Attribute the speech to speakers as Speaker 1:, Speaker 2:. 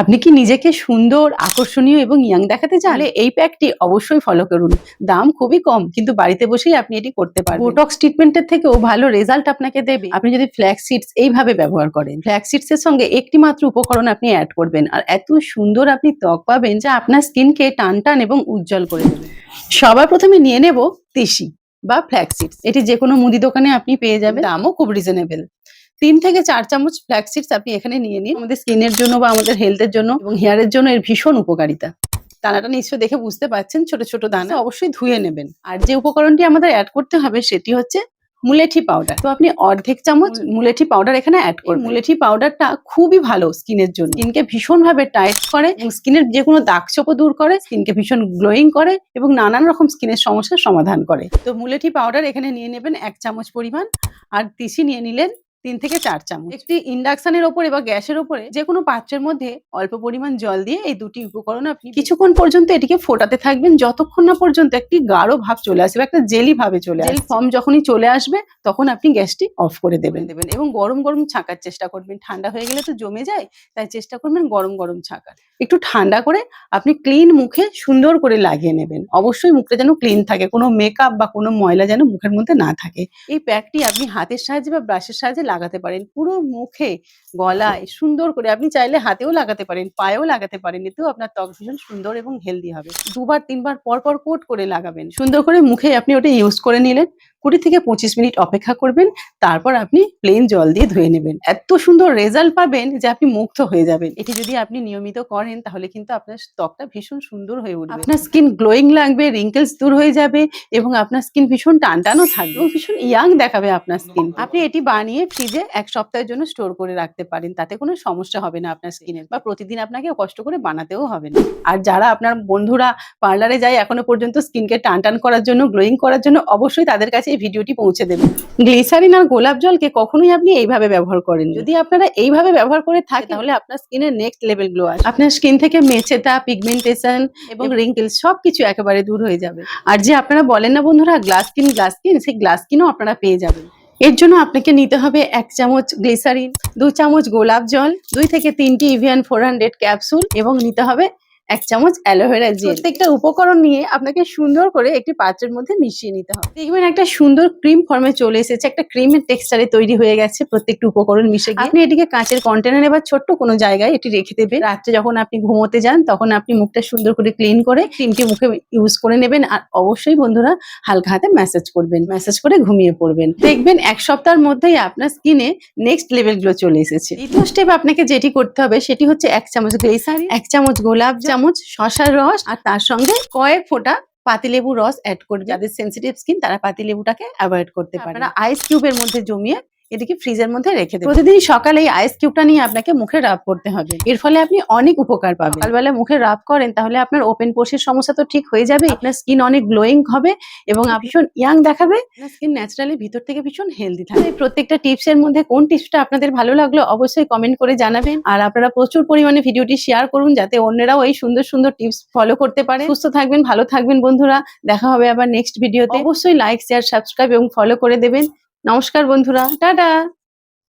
Speaker 1: আপনি কি নিজেকে সুন্দর আকর্ষণীয় এবং ইয়াং দেখাতে চান? তাহলে এই প্যাকটি অবশ্যই ফলো করুন। দাম খুবই কম কিন্তু বাড়িতে বসেই আপনি এটি করতে পারবেন। বোটক্স ট্রিটমেন্টের থেকেও ভালো রেজাল্ট আপনাকে দেবে। আপনি যদি ফ্ল্যাক্স সিডস এইভাবে ব্যবহার করেন ফ্ল্যাক্স সিডস এর সঙ্গে একটি মাত্র উপকরণ আপনি অ্যাড করবেন আর এত সুন্দর আপনি ত্বক পাবেন যা আপনার স্কিনকে টান টান এবং উজ্জ্বল করে দেবে। সবার প্রথমে নিয়ে নেব তিসি বা ফ্ল্যাক্স সিডস এটি যে কোনো মুদি দোকানে আপনি পেয়ে যাবেন। দামও খুব রিজনেবল তিন থেকে চার চামচ ফ্ল্যাক্স সিডস আপনি এখানে নিয়ে নিন। আমাদের স্কিনের জন্য বা আমাদের হেলথের জন্য এবং হেয়ারের জন্য এর ভীষণ উপকারিতা। দানাটা নিশ্চয় দেখে বুঝতে পারছেন ছোট ছোট দানা। অবশ্যই ধুয়ে নেবেন। আর যে উপকরণটি আমাদের অ্যাড করতে হবে সেটি হচ্ছে মুলেঠি পাউডার তো আপনি অর্ধেক চামচ মুলেঠি পাউডার এখানে অ্যাড করুন মুলেঠি পাউডারটা খুবই ভালো স্কিনের জন্য। স্কিনকে ভীষণভাবে টাইট করে এবং স্কিনের যে কোনো দাগ ছোপও দূর করে স্কিনকে ভীষণ গ্লোয়িং করে এবং নানান রকম স্কিনের সমস্যার সমাধান করে। তো মুলেঠি পাউডার এখানে নিয়ে নেবেন এক চামচ পরিমাণ। আর তিসি নিয়ে নিলেন তিন থেকে চার চামচ। একটি ইন্ডাকশনের ওপরে বা গ্যাসের ওপরে যে কোনো পাত্রের মধ্যে অল্প পরিমাণ জল দিয়ে এই দুটি উপকরণ আপনি কিছুক্ষণ পর্যন্ত এটিকে ফোটাতে থাকবেন। যতক্ষণ না পর্যন্ত একটি গাঢ় ভাব চলে আসবে একটা জেলি ভাবে চলে আসবে। ফর্ম যখনই চলে আসবে তখন আপনি গ্যাসটি অফ করে দেবেন। দেবেন এবং গরম গরম ছাঁকার চেষ্টা করবেন। ঠান্ডা হয়ে গেলে তো জমে যায় তাই চেষ্টা করবেন গরম গরম ছাকার। একটু ঠান্ডা করে আপনি ক্লিন মুখে সুন্দর করে লাগিয়ে নেবেন। অবশ্যই মুখটা যেন ক্লিন থাকে কোনো মেকআপ বা কোনো ময়লা যেন মুখের মধ্যে না থাকে। এই প্যাকটি আপনি হাতের সাহায্যে বা ব্রাশের সাহায্যে লাগাতে পারেন। পুরো মুখে, গলায় সুন্দর করে আপনি চাইলে হাতেও লাগাতে পারেন, পায়েও লাগাতে পারেন। এতেও আপনার ত্বক ভীষণ সুন্দর এবং হেলদি হবে। দুবার, তিনবার পর পর কোট করে লাগাবেন। সুন্দর করে মুখে আপনি ওটা ইউজ করে নিলেন। কুড়ি থেকে পঁচিশ মিনিট অপেক্ষা করবেন তারপর আপনি প্লেন জল দিয়ে ধুয়ে নেবেন। এত সুন্দর রেজাল্ট পাবেন যে আপনি মুগ্ধ হয়ে যাবেন। এটি যদি আপনি নিয়মিত করেন তাহলে কিন্তু আপনার ত্বকটা ভীষণ সুন্দর হয়ে উঠবে। আপনার স্কিন গ্লোয়িং লাগবে রিঙ্কেলস দূর হয়ে যাবে এবং আপনার স্কিন ভীষণ টানটানও থাকবে এবং ভীষণ ইয়াং দেখাবে আপনার স্কিন আপনি এটি বানিয়ে ফ্রিজে এক সপ্তাহের জন্য স্টোর করে রাখতে পারেন। তাতে কোনো সমস্যা হবে না আপনার স্কিনের বা প্রতিদিন আপনাকে কষ্ট করে বানাতেও হবে না। আর যারা আপনার বন্ধুরা পার্লারে যায় এখনও পর্যন্ত স্কিনকে টান টান করার জন্য গ্লোয়িং করার জন্য অবশ্যই তাদের কাছে এই ভিডিওটি পৌঁছে দেবেন গ্লিসারিন আর গোলাপ জলকে কখনোই আপনি এইভাবে ব্যবহার করেন যদি আপনারা এইভাবে ব্যবহার করে থাকেন তাহলে আপনার স্কিনের নেক্সট লেভেল গ্লো আসবে। আপনার স্কিন থেকে মেচেতা পিগমেন্টেশন এবং রিঙ্কেল সবকিছু একেবারে দূর হয়ে যাবে। আর যে আপনারা বলেন না বন্ধুরা গ্লাস স্কিন গ্লাস স্কিন সেই গ্লাস স্কিনও আপনারা পেয়ে যাবেন। এর জন্য আপনাকে নিতে হবে এক চামচ গ্লিসারিন দু চামচ গোলাপ জল দুই থেকে তিনটি ইভিয়ান ফোর হান্ড্রেড ক্যাপসুল এবং নিতে হবে এক চামচ অ্যালোভেরা জেল প্রত্যেকটা উপকরণ নিয়ে আপনাকে সুন্দর করে একটি পাত্রের মধ্যে মিশিয়ে নিতে হবে। দেখবেন একটা সুন্দর ক্রিম ফর্মে চলে এসেছে একটা ক্রিমের টেক্সচারে তৈরি হয়ে গেছে প্রত্যেকটা উপকরণ মিশে গিয়ে। আপনি এটিকে কাঁচের কন্টেনারে বা ছোট্ট কোনো জায়গায় এটি রেখে দেবেন। রাত্রে যখন আপনি ঘুমোতে যান তখন আপনি মুখটা সুন্দর করে ক্লিন করে ক্রিমটি মুখে ইউজ করে নেবেন। আর অবশ্যই বন্ধুরা হালকা হাতে ম্যাসাজ করবেন ম্যাসাজ করে ঘুমিয়ে পড়বেন। দেখবেন এক সপ্তাহের মধ্যেই আপনার স্কিনে নেক্সট লেভেলগুলো চলে এসেছে। দ্বিতীয় স্টেপ আপনাকে যেটি করতে হবে সেটি হচ্ছে এক চামচ গ্লিসারিন এক চামচ গোলাপ চামচ শশার রস আর তার সঙ্গে কয়েক ফোঁটা পাতিলেবু রস অ্যাড করবে। যাদের সেন্সিটিভ স্কিন তারা পাতিলেবুটাকে অ্যাভয়েড করতে পারে। আইস কিউবের মধ্যে জমিয়ে এটিকে ফ্রিজের মধ্যে রেখে দেবেন প্রতিদিন সকালে এই আইস কিউবটা নিয়ে আপনাকে মুখে রাব করতে হবে। এর ফলে আপনি অনেক উপকার পাবেন। সকালবেলা মুখে রাব করেন, তাহলে আপনার ওপেন পোর্সের সমস্যা তো ঠিক হয়ে যাবে। আপনার স্কিন অনেক গ্লোয়িং হবে এবং ভীষণ ইয়াং দেখাবে। স্কিন ন্যাচারালি ভিতর থেকে ভীষণ হেলদি থাকবে। প্রত্যেকটা টিপসের মধ্যে কোন টিপসটা আপনাদের ভালো লাগল অবশ্যই কমেন্ট করে জানাবেন। আর আপনারা প্রচুর পরিমাণে ভিডিওটি শেয়ার করুন যাতে অন্যরাও এই সুন্দর সুন্দর টিপস ফলো করতে পারে। সুস্থ থাকবেন, ভালো থাকবেন বন্ধুরা। দেখা হবে আবার নেক্সট ভিডিওতে অবশ্যই লাইক শেয়ার সাবস্ক্রাইব এবং ফলো করে দেবেন। নমস্কার বন্ধুরা টাটা!